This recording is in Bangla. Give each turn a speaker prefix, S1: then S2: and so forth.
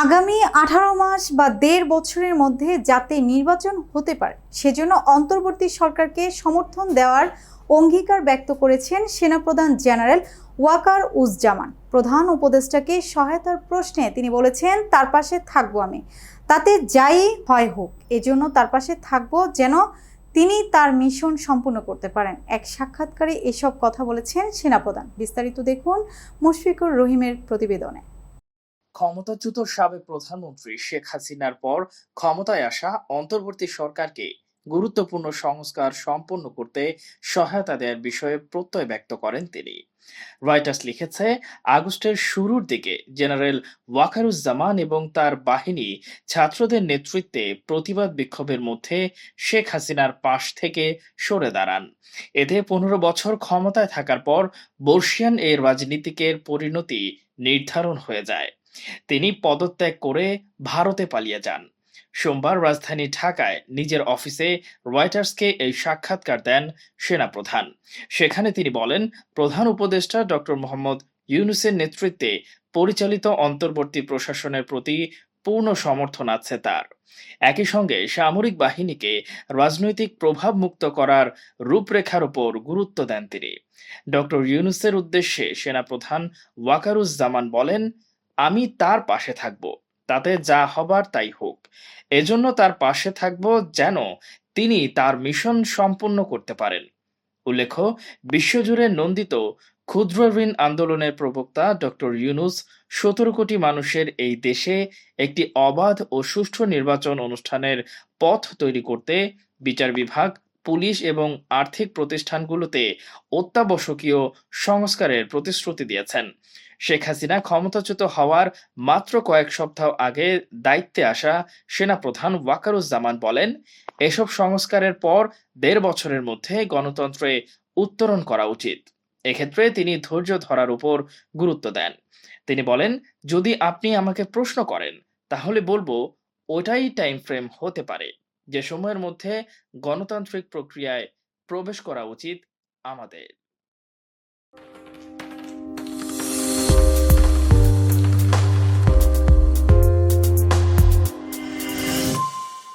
S1: আগামী আঠারো মাস বা দেড় বছরের মধ্যে যাতে নির্বাচন হতে পারে, সেজন্য অন্তর্বর্তী সরকারকে সমর্থন দেওয়ার অঙ্গীকার ব্যক্ত করেছেন সেনাপ্রধান জেনারেল ওয়াকার উজ্জামান। প্রধান উপদেষ্টাকে সহায়তার প্রশ্নে তিনি বলেছেন, তার পাশে থাকব আমি। তাতে যাই হয় হোক, এজন্য তার পাশে থাকব যেন তিনি তার মিশন সম্পূর্ণ করতে পারেন। এক সাক্ষাৎকারে এসব কথা বলেছেন সেনাপ্রধান। বিস্তারিত দেখুন মুশফিকুর রহিমের প্রতিবেদনে।
S2: ক্ষমতাচ্যুত সাবেক প্রধানমন্ত্রী শেখ হাসিনার পর ক্ষমতায় আসা অন্তর্বর্তী সরকারকে গুরুত্বপূর্ণ সংস্কার সম্পন্ন করতে সহায়তা দেওয়ার বিষয়ে প্রত্যয় ব্যক্ত করেন তিনি। রয়টার্স লিখেছে, আগস্টের শুরুর দিকে জেনারেল ওয়াকারুজ্জামান এবং তার বাহিনী ছাত্রদের নেতৃত্বে প্রতিবাদ বিক্ষোভের মধ্যে শেখ হাসিনার পাশ থেকে সরে দাঁড়ান। এতে পনেরো বছর ক্ষমতায় থাকার পর বর্ষিয়ান এর রাজনীতিকের পরিণতি নির্ধারণ হয়ে যায়। তিনি পদত্যাগ করে ভারতে পালিয়ে যান। সোমবার রাজধানী ঢাকায় নিজের অফিসে রয়টার্সকে এই সাক্ষাৎকার দেন সেনাপ্রধান। সেখানে তিনি বলেন, প্রধান উপদেষ্টা ডক্টর মোহাম্মদ ইউনুসের নেতৃত্বে পরিচালিত অন্তর্বর্তী প্রশাসনের প্রতি পূর্ণ সমর্থন আছে তার। একই সঙ্গে সামরিক বাহিনীকে রাজনৈতিক প্রভাব মুক্ত করার রূপরেখার ওপর গুরুত্ব দেন তিনি। ডক্টর ইউনুসের উদ্দেশ্যে সেনাপ্রধান ওয়াকারুজ্জামান বলেন আমি তার পাশে থাকব, তাতে যা হবার তাই হোক। এজন্য তার পাশে থাকব যেন তিনি তার মিশন সম্পূর্ণ করতে পারেন। উল্লেখ্য, বিশ্বজুড়ে নন্দিত, ক্ষুদ্র ঋণ আন্দোলনের প্রবক্তা ডক্টর ইউনুস সতেরো কোটি মানুষের এই দেশে একটি অবাধ ও সুষ্ঠু নির্বাচন অনুষ্ঠানের পথ তৈরি করতে বিচার বিভাগ পুলিশ এবং আর্থিক প্রতিষ্ঠানগুলোতে অত্যাবশ্যকীয় সংস্কারের প্রতিশ্রুতি দিয়েছেন। শেখ হাসিনা ক্ষমতাচ্যুত হওয়ার মাত্র কয়েক সপ্তাহ আগে দায়িত্বে আসা সেনা সেনাপ্রধান ওয়াকারুজ্জামান বলেন, এসব সংস্কারের পর দেড় বছরের মধ্যে গণতন্ত্রে উত্তরণ করা উচিত। এক্ষেত্রে তিনি ধৈর্য ধরার উপর গুরুত্ব দেন। তিনি বলেন, যদি আপনি আমাকে প্রশ্ন করেন, তাহলে বলব ওটাই টাইম ফ্রেম হতে পারে। যে সময়ের মধ্যে গণতান্ত্রিক প্রক্রিয়ায় প্রবেশ করা উচিত আমাদের।